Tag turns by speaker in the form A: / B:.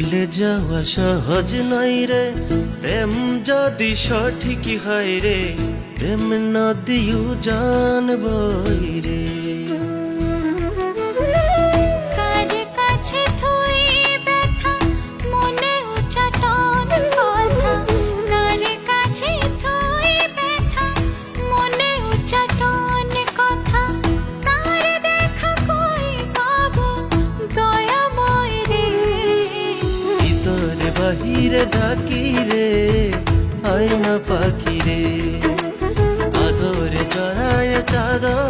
A: ভুলে যাওয়া সহজ নয় রে। প্রেম যদি সঠিক হয় রে প্রেম নদীও জানবই রে। বাহিরে ডাকি রে আয়না পাখি রে আদরে জড়ায় চাদরে